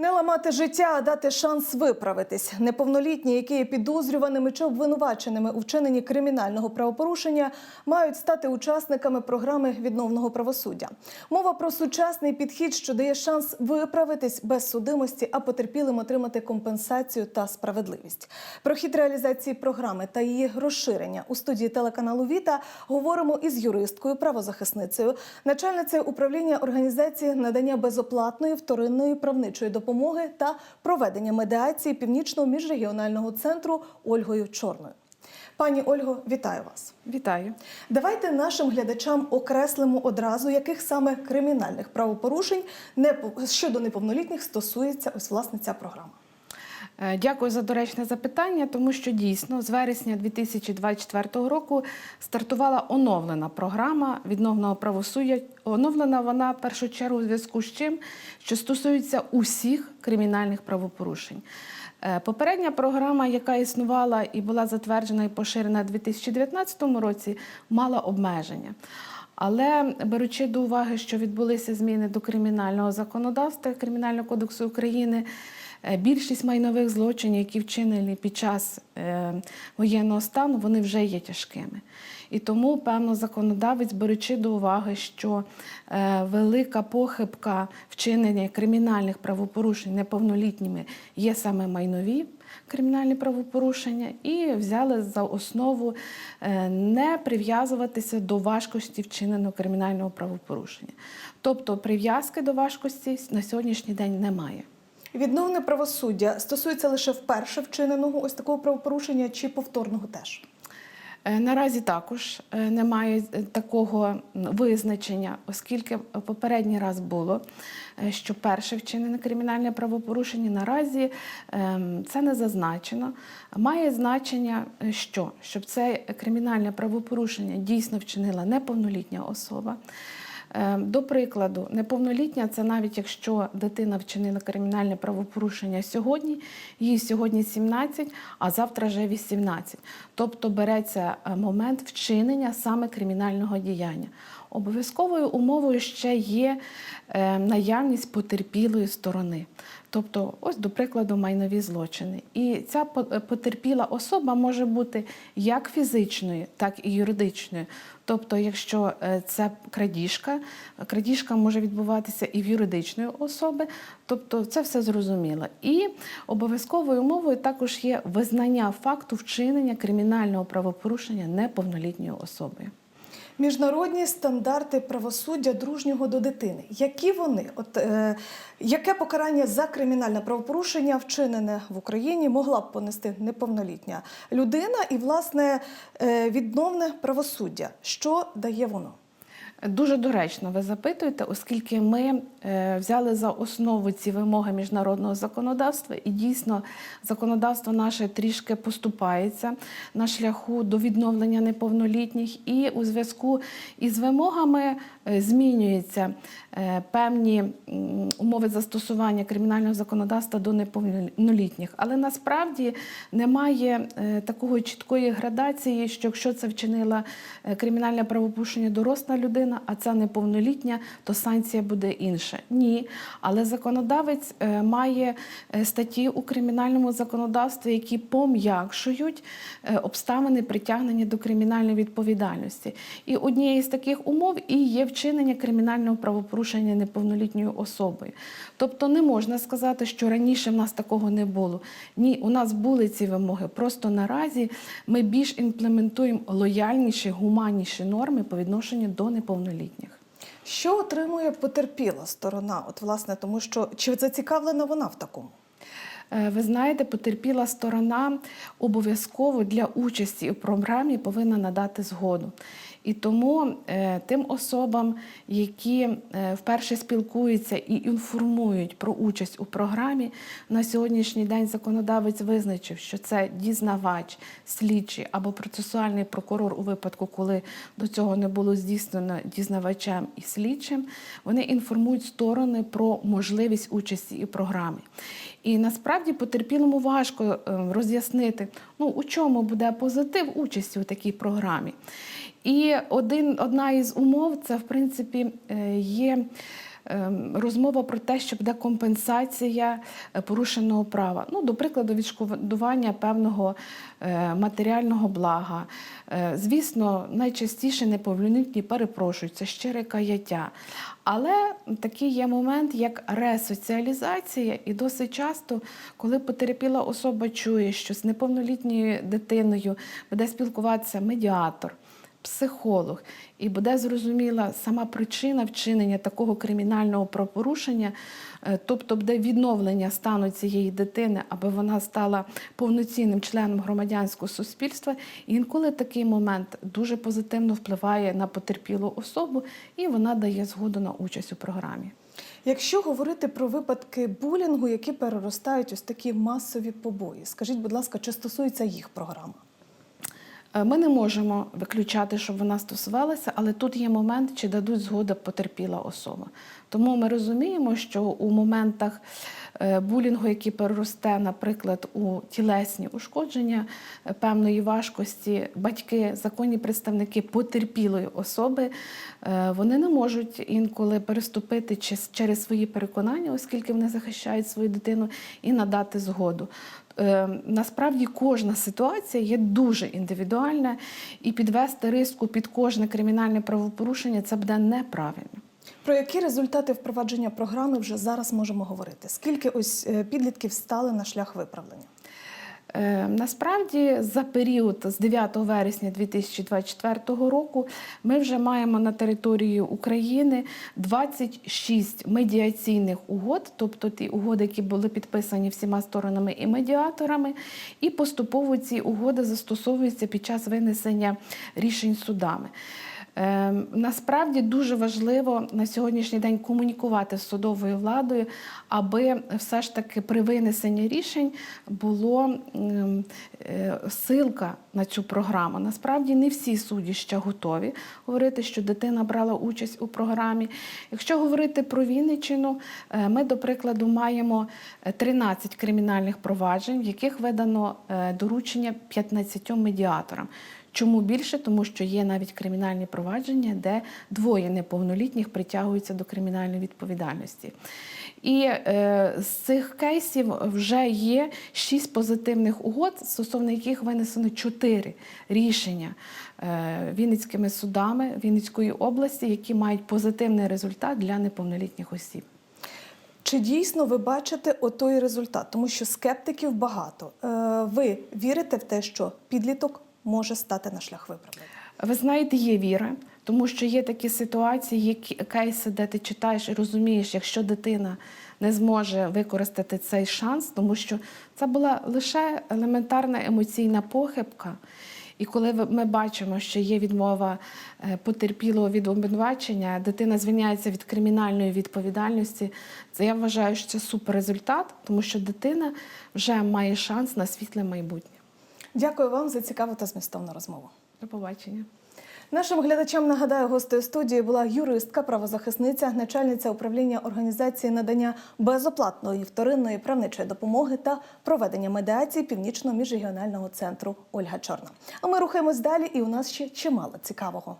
Не ламати життя, а дати шанс виправитись. Неповнолітні, які є підозрюваними чи обвинуваченими у вчиненні кримінального правопорушення, мають стати учасниками програми відновного правосуддя. Мова про сучасний підхід, що дає шанс виправитись без судимості, а потерпілим отримати компенсацію та справедливість. Про хід реалізації програми та її розширення у студії телеканалу Віта говоримо із юристкою, правозахисницею, начальницею управління організації надання безоплатної вторинної правничої допомоги та проведення медіації північного міжрегіонального центру Ольгою Чорною. Пані Ольго, вітаю вас. Вітаю. Давайте нашим глядачам окреслимо одразу, яких саме кримінальних правопорушень щодо неповнолітніх стосується ось власне ця програма. Е, Дякую за доречне запитання, тому що дійсно з вересня 2024 року стартувала оновлена програма відновного правосуддя. Оновлена вона в першу чергу у зв'язку з чим, що стосується усіх кримінальних правопорушень. Е, Попередня програма, яка існувала і була затверджена і поширена у 2019 році, мала обмеження. Але беручи до уваги, що відбулися зміни до кримінального законодавства Кримінального кодексу України, більшість майнових злочинів, які вчинені під час е, воєнного стану, вони вже є тяжкими. І тому, певно, законодавець, беручи до уваги, що е, велика похибка вчинення кримінальних правопорушень неповнолітніми є саме майнові кримінальні правопорушення, і взяли за основу е, не прив'язуватися до важкості вчиненого кримінального правопорушення. Тобто прив'язки до важкості на сьогоднішній день немає. Відновне правосуддя стосується лише вперше вчиненого ось такого правопорушення чи повторного теж. Е, Наразі також е, немає е, такого визначення, оскільки попередній раз було, що перше вчинене кримінальне правопорушення. Наразі ем, це не зазначено. Має значення, що щоб це кримінальне правопорушення дійсно вчинила неповнолітня особа. Е, До прикладу, неповнолітня це навіть якщо дитина вчинила кримінальне правопорушення сьогодні, їй сьогодні 17, а завтра вже 18. Тобто береться е, момент вчинення саме кримінального діяння. Обов'язковою умовою ще є е, наявність потерпілої сторони. Тобто, ось, до прикладу, майнові злочини. І ця е, потерпіла особа може бути як фізичною, так і юридичною. Тобто, якщо е, це крадіжка, крадіжка може відбуватися і в юридичної особи, тобто це все зрозуміло. І обов'язковою умовою також є визнання факту вчинення кримінального правопорушення неповнолітньою особою. Міжнародні стандарти правосуддя дружнього до дитини. Які вони? От е, яке покарання за кримінальне правопорушення, вчинене в Україні, могла б понести неповнолітня людина і власне е, відновне правосуддя? Що дає воно? Дуже доречно ви запитуєте, оскільки ми е, взяли за основу ці вимоги міжнародного законодавства, і дійсно законодавство наше трішки поступається на шляху до відновлення неповнолітніх, і у зв'язку із вимогами е, змінюються е, певні умови застосування кримінального законодавства до неповнолітніх. Але насправді немає такої чіткої градації, що якщо це вчинила кримінальне правопорушення доросла людина, а це неповнолітня, то санкція буде інша. Ні. Але законодавець е, має е, статті у кримінальному законодавстві, які пом'якшують е, обставини притягнення до кримінальної відповідальності. І однією з таких умов і є вчинення кримінального правопорушення неповнолітньою особою. Тобто не можна сказати, що раніше в нас такого не було. Ні, у нас були ці вимоги. Просто наразі ми більш імплементуємо лояльніші, гуманніші норми по відношенню до неповнолітніх. Що отримує потерпіла сторона? От власне, тому що чи зацікавлена вона в такому? Е, Ви знаєте, потерпіла сторона обов'язково для участі у програмі повинна надати згоду. І тому е, тим особам, які е, вперше спілкуються і інформують про участь у програмі, на сьогоднішній день законодавець визначив, що це дізнавач, слідчий або процесуальний прокурор у випадку, коли до цього не було здійснено дізнавачем і слідчим, вони інформують сторони про можливість участі у програмі. І насправді потерпілому важко е, роз'яснити, ну у чому буде позитив участі у такій програмі. І один, одна із умов це, в принципі, е, є розмова про те, що буде компенсація е, порушеного права. Ну, до прикладу, відшкодування певного е, матеріального блага. Е, Звісно, найчастіше неповнолітні перепрошують, це щире каяття. Але такий є момент, як ресоціалізація, і досить часто, коли потерпіла особа чує, що з неповнолітньою дитиною буде спілкуватися медіатор, психолог, і буде зрозуміла сама причина вчинення такого кримінального правопорушення, е, тобто буде відновлення стану цієї дитини, аби вона стала повноцінним членом громадянського суспільства. І інколи такий момент дуже позитивно впливає на потерпілу особу, і вона дає згоду на участь у програмі. Якщо говорити про випадки булінгу, які переростають ось такі масові побої, скажіть, будь ласка, чи стосується їх програма? Е, Ми не можемо виключати, щоб вона стосувалася, але тут є момент, чи дадуть згоду потерпіла особа. Тому ми розуміємо, що у моментах е, булінгу, який переросте, наприклад, у тілесні ушкодження е, певної важкості, батьки, законні представники потерпілої особи, вони не можуть інколи переступити через свої переконання, оскільки вони захищають свою дитину, і надати згоду. Е, Насправді кожна ситуація є дуже індивідуальна, і підвести риску під кожне кримінальне правопорушення це буде неправильно. Про які результати впровадження програми вже зараз можемо говорити? Скільки ось е, підлітків стали на шлях виправлення? Е, Насправді, за період з 9 вересня 2024 року ми вже маємо на території України 26 медіаційних угод, тобто ті угоди, які були підписані всіма сторонами і медіаторами, і поступово ці угоди застосовуються під час винесення рішень судами. Е, Насправді дуже важливо на сьогоднішній день комунікувати з судовою владою, аби все ж таки при винесенні рішень було е, силка на цю програму. Насправді не всі судді ще готові говорити, що дитина брала участь у програмі. Якщо говорити про Вінниччину, е, ми, до прикладу, маємо е, 13 кримінальних проваджень, в яких видано е, доручення 15 медіаторам. Чому більше? Тому що є навіть кримінальні провадження, де двоє неповнолітніх притягуються до кримінальної відповідальності. І е, з цих кейсів вже є шість позитивних угод, стосовно яких винесено чотири рішення е, Вінницькими судами Вінницької області, які мають позитивний результат для неповнолітніх осіб. Чи дійсно ви бачите отой результат? Тому що скептиків багато. Е, Ви вірите в те, що підліток може стати на шлях виправлення? Ви знаєте, є віра, тому що є такі ситуації, які кейси, де ти читаєш і розумієш, якщо дитина не зможе використати цей шанс, тому що це була лише елементарна емоційна похибка. І коли ми бачимо, що є відмова е, потерпілого від обвинувачення, дитина звільняється від кримінальної відповідальності, це я вважаю, що це суперрезультат, тому що дитина вже має шанс на світле майбутнє. Дякую вам за цікаву та змістовну розмову. До побачення. Нашим глядачам нагадаю, гостею студії була юристка, правозахисниця, начальниця управління організації надання безоплатної вторинної правничої допомоги та проведення медіації північно міжрегіонального центру Ольга Чорна. А ми рухаємось далі, і у нас ще чимало цікавого.